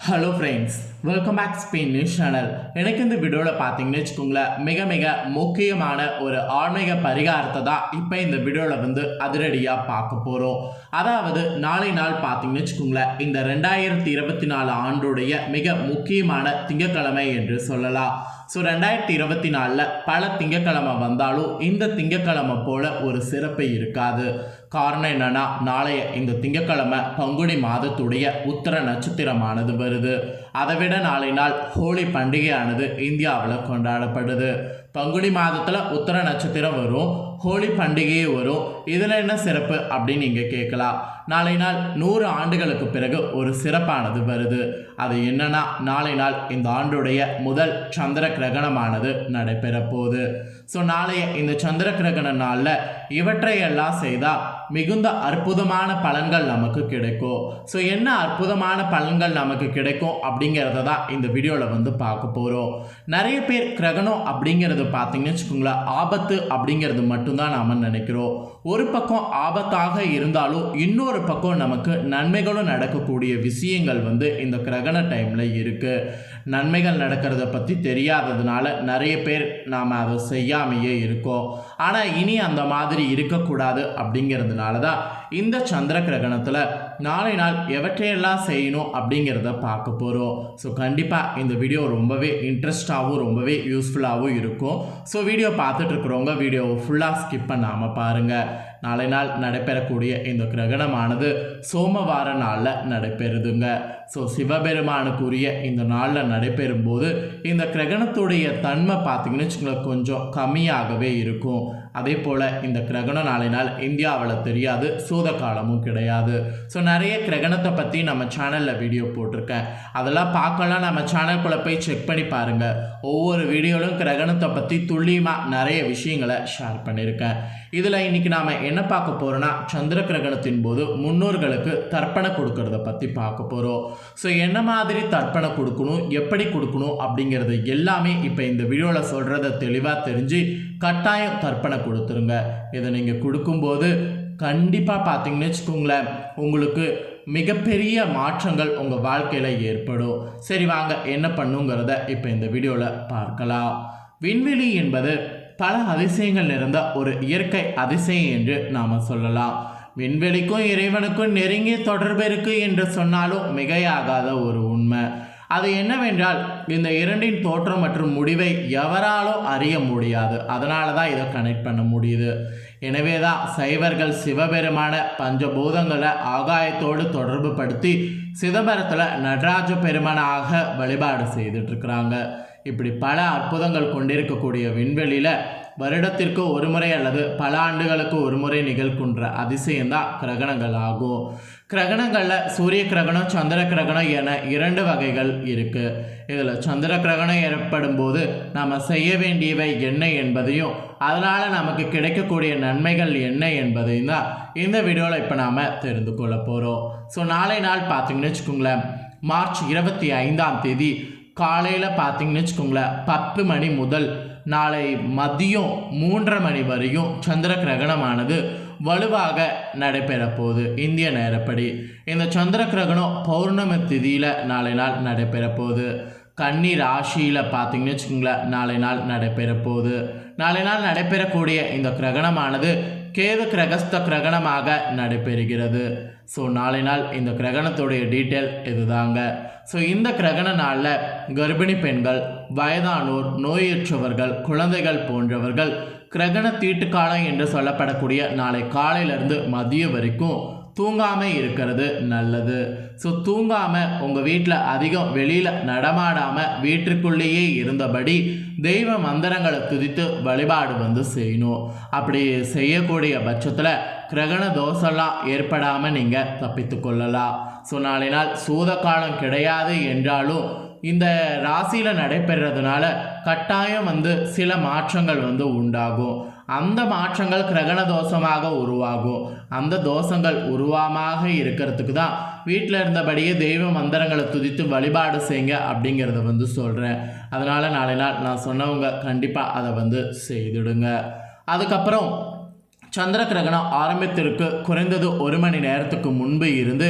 Hello friends welcome back Spain news channel எனக்கு இந்த வீடியோவில் பார்த்தீங்கன்னு வச்சுக்கோங்களேன் மிக மிக முக்கியமான ஒரு ஆன்மீக பரிகாரத்தை தான் இப்போ இந்த வீடியோவில் வந்து அதிரடியாக பார்க்க போகிறோம் அதாவது நாளை நாள் பார்த்தீங்கன்னு வச்சுக்கோங்களேன் இந்த ரெண்டாயிரத்தி இருபத்தி நாலு ஆண்டுடைய மிக முக்கியமான திங்கக்கிழமை என்று சொல்லலாம். ஸோ ரெண்டாயிரத்தி இருபத்தி நாலில் பல திங்கட்கிழமை வந்தாலும் இந்த திங்கட்கிழமை போல ஒரு சிறப்பு இருக்காது. காரணம் என்னன்னா நாளைய இந்த திங்கட்கிழமை பங்குனி மாதத்துடைய உத்தர நட்சத்திரமானது வருது. அதைவிட நாளை நாள் ஹோலி பண்டிகையானது இந்தியாவில் கொண்டாடப்படுது. பங்குனி மாதத்தில் உத்தர நட்சத்திரம் வரும் ஹோலி பண்டிகையும் வரும். இதில் என்ன சிறப்பு அப்படின்னு நீங்கள் கேட்கலாம். நாளை நாள் நூறு ஆண்டுகளுக்கு பிறகு ஒரு சிறப்பானது வருது. அது என்னன்னா நாளை நாள் இந்த ஆண்டுடைய முதல் சந்திர கிரகணமானது நடைபெற போகுது. ஸோ நாளைய இந்த சந்திர கிரகண நாளில் இவற்றையெல்லாம் செய்தால் மிகுந்த அற்புதமான பலன்கள் நமக்கு கிடைக்கும். ஸோ என்ன அற்புதமான பலன்கள் நமக்கு கிடைக்கும் அப்படிங்கிறத தான் இந்த வீடியோவில் வந்து பார்க்க போகிறோம் நிறைய பேர் கிரகணம் அப்படிங்கிறது பார்த்தீங்கன்னு வச்சுக்கோங்களேன் ஆபத்து அப்படிங்கிறது மட்டும்தான் நாம் நினைக்கிறோம். ஒரு பக்கம் ஆபத்தாக இருந்தாலும் இன்னொரு பக்கம் நமக்கு நன்மைகளும் நடக்கக்கூடிய விஷயங்கள் வந்து இந்த கிரகண டைமில் இருக்குது நன்மைகள் நடக்கிறத பற்றி தெரியாததுனால நிறைய பேர் நாம் அதை செய்யாமையே இருக்கோம். ஆனால் இனி அந்த மாதிரி இருக்கக்கூடாது அப்படிங்கிறதுனால தான் இந்த சந்திர கிரகணத்தில் நாளை நாள் எவற்றையெல்லாம் செய்யணும் அப்படிங்கிறத பார்க்க போகிறோம் ஸோ கண்டிப்பாக இந்த வீடியோ ரொம்பவே இன்ட்ரெஸ்டாகவும் ரொம்பவே யூஸ்ஃபுல்லாகவும் இருக்கும். ஸோ வீடியோ பார்த்துட்டு இருக்கிறவங்க வீடியோவை ஃபுல்லாக ஸ்கிப் பண்ணாமல் பாருங்கள் நாளை நாள் நடைபெறக்கூடிய இந்த கிரகணமானது சோமவார நாளில் நடைபெறுதுங்க. ஸோ சிவபெருமானுக்குரிய இந்த நாளில் நடைபெறும் போது இந்த கிரகணத்துடைய தன்மை பார்த்தீங்கன்னு வச்சுக்கோங்களேன் கொஞ்சம் கம்மியாகவே இருக்கும். அதே போல் இந்த கிரகண நாளை நாள் இந்தியாவில் தெரியாது சூத காலமும் கிடையாது. ஸோ நிறைய கிரகணத்தை பற்றி நம்ம சேனலில் வீடியோ போட்டிருக்கேன். அதெல்லாம் பார்க்கலாம். நம்ம சேனல்குள்ளே போய் செக் பண்ணி பாருங்கள் ஒவ்வொரு வீடியோவிலும் கிரகணத்தை பற்றி துல்லியமாக நிறைய விஷயங்களை ஷேர் பண்ணியிருக்கேன். இதில் இன்றைக்கி நாம் என்ன பார்க்க போகிறோன்னா சந்திர கிரகணத்தின் போது முன்னோர்களுக்கு தர்ப்பணம் கொடுக்கறத பற்றி பார்க்க போகிறோம் ஸோ என்ன மாதிரி தர்ப்பணம் கொடுக்கணும் எப்படி கொடுக்கணும் அப்படிங்கிறது எல்லாமே இப்போ இந்த வீடியோவில் சொல்கிறத தெளிவாக தெரிஞ்சு கட்டாயம் தர்ப்பணம் கொடுத்துருங்க. இதை நீங்கள் கொடுக்கும்போது கண்டிப்பாக பார்த்தீங்கன்னு வச்சுக்கோங்களேன் உங்களுக்கு மிகப்பெரிய மாற்றங்கள் உங்கள் வாழ்க்கையில் ஏற்படும். சரி வாங்க என்ன பண்ணுங்கிறத இப்போ இந்த வீடியோவில் பார்க்கலாம். விண்வெளி என்பது பல அதிசயங்கள் நிறைந்த ஒரு இயற்கை அதிசயம் என்று நாம் சொல்லலாம். விண்வெளிக்கும் இறைவனுக்கும் நெருங்கிய தொடர்பு இருக்கு என்று சொன்னாலும் மிகையாகாத ஒரு உண்மை. அது என்னவென்றால் இந்த இரண்டின் தோற்றம் மற்றும் முடிவை எவராலும் அறிய முடியாது. அதனால தான் இதை கனெக்ட் பண்ண முடியுது. எனவே தான் சைவர்கள் சிவபெருமான பஞ்சபூதங்களை ஆகாயத்தோடு தொடர்பு படுத்தி சிதம்பரத்தில் நடராஜ பெருமானாக வழிபாடு செய்துட்ருக்குறாங்க இருக்கிறாங்க. இப்படி பல அற்புதங்கள் கொண்டிருக்கக்கூடிய விண்வெளியில் வருடத்திற்கு ஒரு முறை அல்லது பல ஆண்டுகளுக்கு ஒரு முறை நிகழ்கின்ற அதிசயம்தான் கிரகணங்கள் ஆகும். கிரகணங்களில் சூரிய கிரகணம் சந்திர கிரகணம் என இரண்டு வகைகள் இருக்குது இதில் சந்திர கிரகணம் ஏற்படும் போது நாம் செய்ய வேண்டியவை என்ன என்பதையும் அதனால் நமக்கு கிடைக்கக்கூடிய நன்மைகள் என்ன என்பதையும் தான் இந்த வீடியோவில் இப்போ நாம் தெரிந்து கொள்ள போகிறோம் ஸோ நாளை நாள் பார்த்தீங்கன்னு வச்சுக்கோங்களேன் மார்ச் இருபத்தி ஐந்தாம் தேதி காலையில் பார்த்தீங்கன்னு வச்சுக்கோங்களேன் பத்து மணி முதல் நாளை மதியம் மூன்றரை மணி வரையும் சந்திர கிரகணமானது வலுவாக நடைபெற போகுது இந்திய நேரப்படி. இந்த சந்திர கிரகணம் பௌர்ணமி திதியில் நாளை நாள் நடைபெற போகுது கன்னி ராசியில் பார்த்தீங்கன்னு வச்சுக்கோங்களேன் நாளை நாள் நடைபெற போகுது நாளை நாள் நடைபெறக்கூடிய இந்த கிரகணமானது கேது கிரகஸ்த கிரகணமாக நடைபெறுகிறது. ஸோ நாளை நாள் இந்த கிரகணத்துடைய டீட்டெயில் இதுதாங்க. ஸோ இந்த கிரகண நாளில் கர்ப்பிணி பெண்கள் வயதானோர் நோயற்றவர்கள் குழந்தைகள் போன்றவர்கள் கிரகண தீட்டுக்காலம் என்று சொல்லப்படக்கூடிய நாளை காலையிலேருந்து மதியம் வரைக்கும் தூங்காமல் இருக்கிறது நல்லது. ஸோ தூங்காமல் உங்கள் வீட்டில் அதிகம் வெளியில் நடமாடாமல் வீட்டிற்குள்ளேயே இருந்தபடி தெய்வ மந்திரங்களை துதித்து வழிபாடு வந்து செய்யணும். அப்படி செய்யக்கூடிய பட்சத்தில் கிரகண தோஷம்லாம் ஏற்படாமல் நீங்கள் தப்பித்து கொள்ளலாம். ஸோ நாளை நாள் சூத காலம் கிடையாது என்றாலும் இந்த ராசியில் நடைபெறதுனால கட்டாயம் வந்து சில மாற்றங்கள் வந்து உண்டாகும். அந்த மாற்றங்கள் கிரகண தோஷமாக உருவாகும் அந்த தோஷங்கள் உருவாமாக இருக்கிறதுக்கு தான் வீட்டில் இருந்தபடியே தெய்வ மந்திரங்களை துதித்து வழிபாடு செய்யுங்க அப்படிங்கிறத வந்து சொல்கிறேன் அதனால் நாளை நாள் நான் சொன்னவங்க கண்டிப்பாக அதை வந்து செய்துடுங்க. அதுக்கப்புறம் சந்திர கிரகணம் ஆரம்பத்திற்கு குறைந்தது ஒரு மணி நேரத்துக்கு முன்பு இருந்து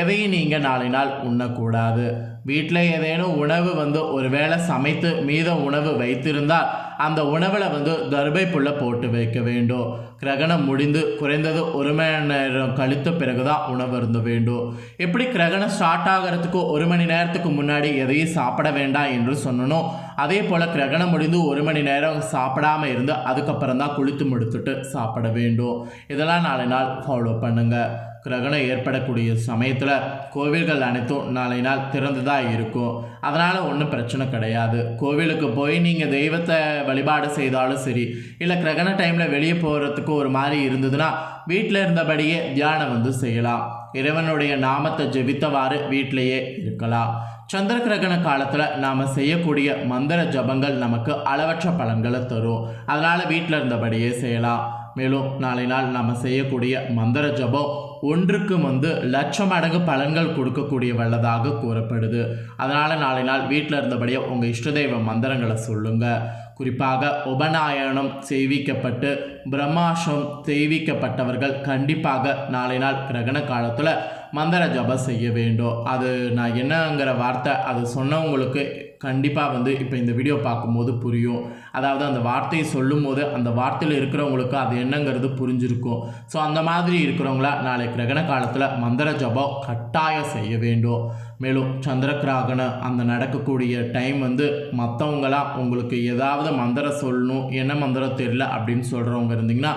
எதையும் நீங்கள் நாளை நாள் உண்ணக்கூடாது. வீட்டில் ஏதேனும் உணவு வந்து ஒருவேளை சமைத்து மீத உணவு வைத்திருந்தால் அந்த உணவில் வந்து தர்பை போட்டு வைக்க வேண்டும். கிரகணம் முடிந்து குறைந்தது ஒரு மணி நேரம் கழித்த பிறகு தான் உணவு இருந்த வேண்டும். எப்படி கிரகணம் ஸ்டார்ட் ஆகிறதுக்கு ஒரு மணி நேரத்துக்கு முன்னாடி எதையும் சாப்பிட வேண்டாம் என்று சொன்னனும் அதே போல் கிரகணம் முடிந்து ஒரு மணி நேரம் சாப்பிடாம இருந்து அதுக்கப்புறம் தான் குளித்து முடித்துட்டு சாப்பிட வேண்டும். இதெல்லாம் நாளை நாள் ஃபாலோ பண்ணுங்கள் கிரகணம் ஏற்படக்கூடிய சமயத்தில் கோவில்கள் அனைத்தும் நாளை நாள் திறந்துதான் இருக்கும். அதனால் ஒன்றும் பிரச்சனை கிடையாது. கோவிலுக்கு போய் நீங்கள் தெய்வத்தை வழிபாடு செய்தாலும் சரி இல்லை கிரகண டைமில் வெளியே போகிறதுக்கு ஒரு மாதிரி இருந்ததுன்னா வீட்டில் இருந்தபடியே தியானம் வந்து செய்யலாம். இறைவனுடைய நாமத்தை ஜெபித்தவாறு வீட்டிலேயே இருக்கலாம். சந்திர கிரகண காலத்தில் நாம் செய்யக்கூடிய மந்திர ஜபங்கள் நமக்கு அளவற்ற பலன்களை தரும். அதனால் வீட்டில் இருந்தபடியே செய்யலாம். மேலும் நாளை நாள் நாம் செய்யக்கூடிய மந்திர ஜபம் ஒன்றுக்கு வந்து லட்சம் மடங்கு பலன்கள் கொடுக்கக்கூடிய வல்லதாக கூறப்படுது. அதனால் நாளை நாள் வீட்டில் இருந்தபடியே உங்கள் இஷ்டதெய்வ மந்திரங்களை சொல்லுங்கள் குறிப்பாக உபநாயனம் செய்விக்கப்பட்டு பிரம்மாஷம் செய்விக்கப்பட்டவர்கள் கண்டிப்பாக நாளை நாள் கிரகண காலத்தில் மந்திர ஜபம் செய்ய வேண்டும். அது நான் என்னங்கிற வார்த்தை அது சொன்னவங்களுக்கு கண்டிப்பாக வந்து இப்போ இந்த வீடியோ பார்க்கும்போது புரியும். அதாவது அந்த வார்த்தையை சொல்லும் போது அந்த வார்த்தையில் இருக்கிறவங்களுக்கு அது என்னங்கிறது புரிஞ்சிருக்கும். ஸோ அந்த மாதிரி இருக்கிறவங்கள நாளை கிரகண காலத்தில் மந்திர ஜபம் கட்டாயம் செய்ய வேண்டும். மேலும் சந்திர கிராகணம் அந்த நடக்கக்கூடிய டைம் வந்து மற்றவங்களாம் உங்களுக்கு ஏதாவது மந்திரம் சொல்லணும் என்ன மந்திரம் தெரியல அப்படின்னு சொல்கிறவங்க இருந்தீங்கன்னா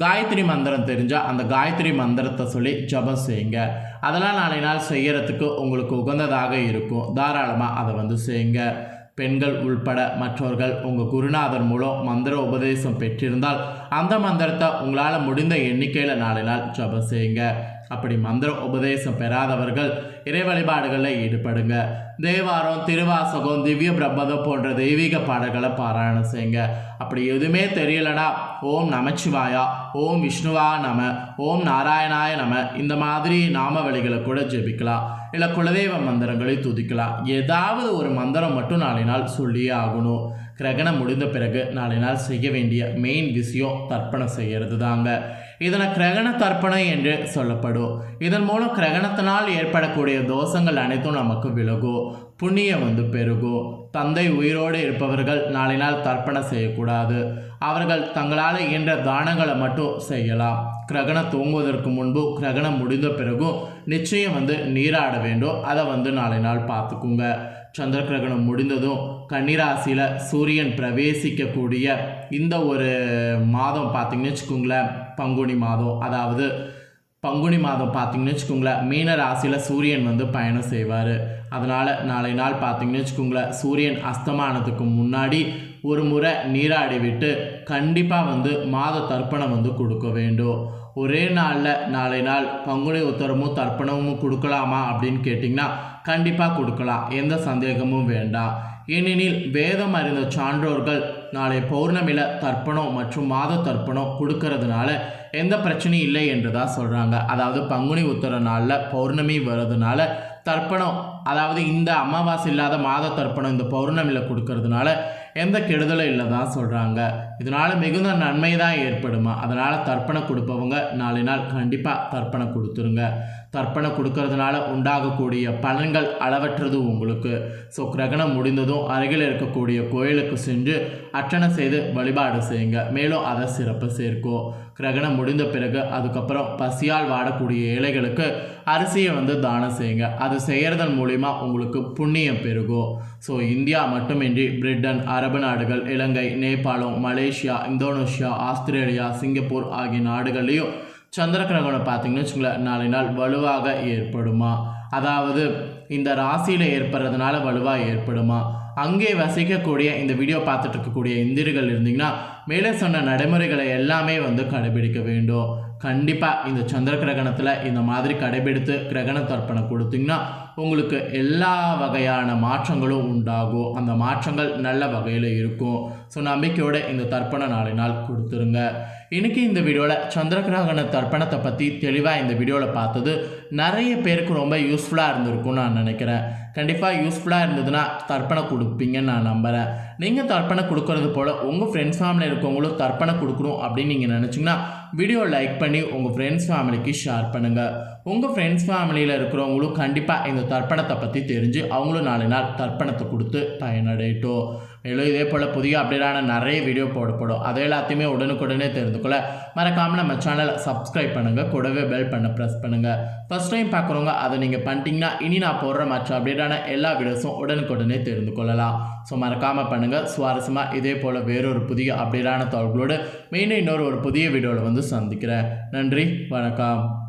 காயத்ரி மந்திரம் தெரிஞ்சால் அந்த காயத்ரி மந்திரத்தை சொல்லி ஜபம் செய்யுங்க. அதெல்லாம் நாளை நாள் செய்கிறதுக்கு உங்களுக்கு உகந்ததாக இருக்கும். தாராளமாக அதை வந்து செய்யுங்க. பெண்கள் உள்பட மற்றவர்கள் உங்கள் குருநாதர் மூலம் மந்திர உபதேசம் பெற்றிருந்தால் அந்த மந்திரத்தை உங்களால் முடிந்த எண்ணிக்கையில் நாளை நாள் ஜபம் செய்யுங்க. அப்படி மந்திர உபதேசம் பெறாதவர்கள் இறை வழிபாடுகளில் ஈடுபடுங்க. தேவாரம் திருவாசகம் திவ்ய பிரபதம் போன்ற தெய்வீக பாடல்களை பாராயணம் செய்யுங்க. அப்படி எதுவுமே தெரியலனா ஓம் நமச்சிவாயா ஓம் விஷ்ணுவா நம ஓம் நாராயணாய நம. இந்த மாதிரி நாமவழிகளை கூட ஜெபிக்கலாம். இல்லை குலதெய்வ மந்திரங்களை துதிக்கலாம். ஏதாவது ஒரு மந்திரம் மட்டும் நாளை நாள் சொல்லியே ஆகணும். கிரகணம் முடிந்த பிறகு நாளை நாள் செய்ய வேண்டிய மெயின் விஷயம் தர்ப்பணம் செய்கிறது தாங்க இதனை கிரகண தர்ப்பணம் என்று சொல்லப்படும். இதன் மூலம் கிரகணத்தினால் ஏற்படக்கூடிய தோஷங்கள் அனைத்தும் நமக்கு விலகும். புண்ணியம் வந்து பெருகும். தந்தை உயிரோடு இருப்பவர்கள் நாளை நாள் தர்ப்பணம் செய்யக்கூடாது. அவர்கள் தங்களால் இயன்ற தானங்களை மட்டும் செய்யலாம். கிரகணம் தூங்குவதற்கு முன்பு கிரகணம் முடிந்த பிறகும் நிச்சயம் வந்து நீராட வேண்டும். அதை வந்து நாளை நாள் பார்த்துக்குங்க. சந்திர கிரகணம் முடிந்ததும் கன்னிராசியில் சூரியன் பிரவேசிக்கக்கூடிய இந்த ஒரு மாதம் பார்த்தீங்கன்னு வச்சுக்கோங்களேன் பங்குனி மாதம். அதாவது பங்குனி மாதம் பார்த்தீங்கன்னு வச்சுக்கோங்களேன் மீன ராசியில் சூரியன் வந்து பயணம் செய்வார். அதனால் நாளை நாள் பார்த்தீங்கன்னு வச்சுக்கோங்களேன் சூரியன் அஸ்தமானத்துக்கு முன்னாடி ஒரு முறை நீராடி விட்டு கண்டிப்பாக வந்து மாத தர்ப்பணம் வந்து கொடுக்க வேண்டும். ஒரே நாளில் நாளை நாள் பங்குனி உத்தரமும் தர்ப்பணமும் கொடுக்கலாமா அப்படின்னு கேட்டிங்கன்னா கண்டிப்பாக கொடுக்கலாம். எந்த சந்தேகமும் வேண்டாம். ஏனெனில் வேதம் அறிந்த சான்றோர்கள் நாளை பௌர்ணமியில் தர்ப்பணம் மற்றும் மாத தர்ப்பணம் கொடுக்கறதுனால எந்த பிரச்சனையும் இல்லை என்று தான் சொல்கிறாங்க அதாவது பங்குனி உத்தர நாளில் பௌர்ணமி வர்றதுனால தர்ப்பணம் அதாவது இந்த அமாவாசை இல்லாத மாத தர்ப்பணம் இந்த பௌர்ணமியில் கொடுக்கறதுனால எந்த கெடுதலும் இல்லை தான் சொல்கிறாங்க இதனால் மிகுந்த நன்மை தான் ஏற்படுமா? அதனால் தர்ப்பணம் கொடுப்பவங்க நாளை நாள் கண்டிப்பாக தர்ப்பணம் கொடுத்துருங்க. தர்ப்பணம் கொடுக்கறதுனால உண்டாகக்கூடிய பலன்கள் அளவற்றது உங்களுக்கு. ஸோ கிரகணம் முடிந்ததும் அருகில் இருக்கக்கூடிய கோயிலுக்கு சென்று அர்ச்சனை செய்து வழிபாடு செய்யுங்க. மேலும் அதை சிறப்பு சேர்க்கும். கிரகணம் முடிந்த பிறகு அதுக்கப்புறம் பசியால் வாடக்கூடிய ஏழைகளுக்கு அரிசியை வந்து தானம் செய்யுங்க. அது செய்கிறதன் மூலிமா உங்களுக்கு புண்ணியம் பெருகும். ஸோ இந்தியா மட்டுமின்றி பிரிட்டன் அரபு நாடுகள் Ilangai Nepalam Malaysia Indonesia Australia Singapore ஆகிய நாடுகள்லேயும் சந்திர கிரகணம் பார்த்தீங்கன்னு வச்சுங்களேன் நாளை நாள் வலுவாக ஏற்படுமா? அதாவது இந்த ராசியில் ஏற்படுறதுனால வலுவாக ஏற்படுமா? அங்கே வசிக்கக்கூடிய இந்த வீடியோ பார்த்துட்டு இருக்கக்கூடிய இந்தியர்கள் இருந்தீங்கன்னா மேலே சொன்ன நடைமுறைகளை எல்லாமே வந்து கடைபிடிக்க வேண்டும். கண்டிப்பாக இந்த சந்திர கிரகணத்தில் இந்த மாதிரி கடைபிடித்து கிரகண தர்ப்பணம் கொடுத்தீங்கன்னா உங்களுக்கு எல்லா வகையான மாற்றங்களும் உண்டாகும். அந்த மாற்றங்கள் நல்ல வகையில் இருக்கும். ஸோ நம்பிக்கையோட இந்த தர்ப்பண நாளை நாள் கொடுத்துருங்க. இன்னைக்கு இந்த வீடியோவில் சந்திர கிரகண தர்ப்பணத்தை பற்றி தெளிவாக இந்த வீடியோவில் பார்த்தது நிறைய பேருக்கு ரொம்ப யூஸ்ஃபுல்லாக இருந்திருக்கும்னு நான் நினைக்கிறேன். கண்டிப்பாக யூஸ்ஃபுல்லாக இருந்ததுன்னா தர்ப்பணம் கொடுப்பீங்கன்னு நான் நம்புகிறேன் நீங்கள் தர்ப்பணம் கொடுக்கறது போல் உங்கள் ஃப்ரெண்ட்ஸ் ஃபேமிலியில் இருக்கவங்களும் தர்ப்பணம் கொடுக்கணும் அப்படின்னு நீங்கள் நினச்சிங்கன்னா வீடியோ லைக் பண்ணி உங்கள் ஃப்ரெண்ட்ஸ் ஃபேமிலிக்கு ஷேர் பண்ணுங்கள் உங்கள் ஃப்ரெண்ட்ஸ் ஃபேமிலியில் இருக்கிறவங்களும் கண்டிப்பாக இந்த தர்ப்பணத்தை பற்றி தெரிஞ்சு அவங்களும் நாலு நாள் தர்ப்பணத்தை கொடுத்து பயனடையட்டும். மேலும் இதே போல் புதிய அப்டேட்டான நிறைய வீடியோ போடப்படும் அதை எல்லாத்தையுமே உடனுக்குடனே தெரிந்து கொள்ள மறக்காமல் நம்ம சேனலை சப்ஸ்கிரைப் பண்ணுங்கள் கூடவே பெல் பண்ண ப்ரெஸ் பண்ணுங்கள் ஃபஸ்ட் டைம் பார்க்குறவங்க அதை நீங்கள் பண்ணிட்டீங்கன்னா இனி நான் போடுற மற்ற அப்டேட்டான எல்லா வீடியோஸும் உடனுக்குடனே தெரிந்து கொள்ளலாம். ஸோ மறக்காமல் பண்ணுங்கள் சுவாரஸ்யமாக இதே போல் வேறொரு புதிய அப்டேட்டான தகவல்களோடு மெயினாக இன்னொரு ஒரு புதிய வீடியோவில் வந்து சந்திக்கிறேன். நன்றி. வணக்கம்.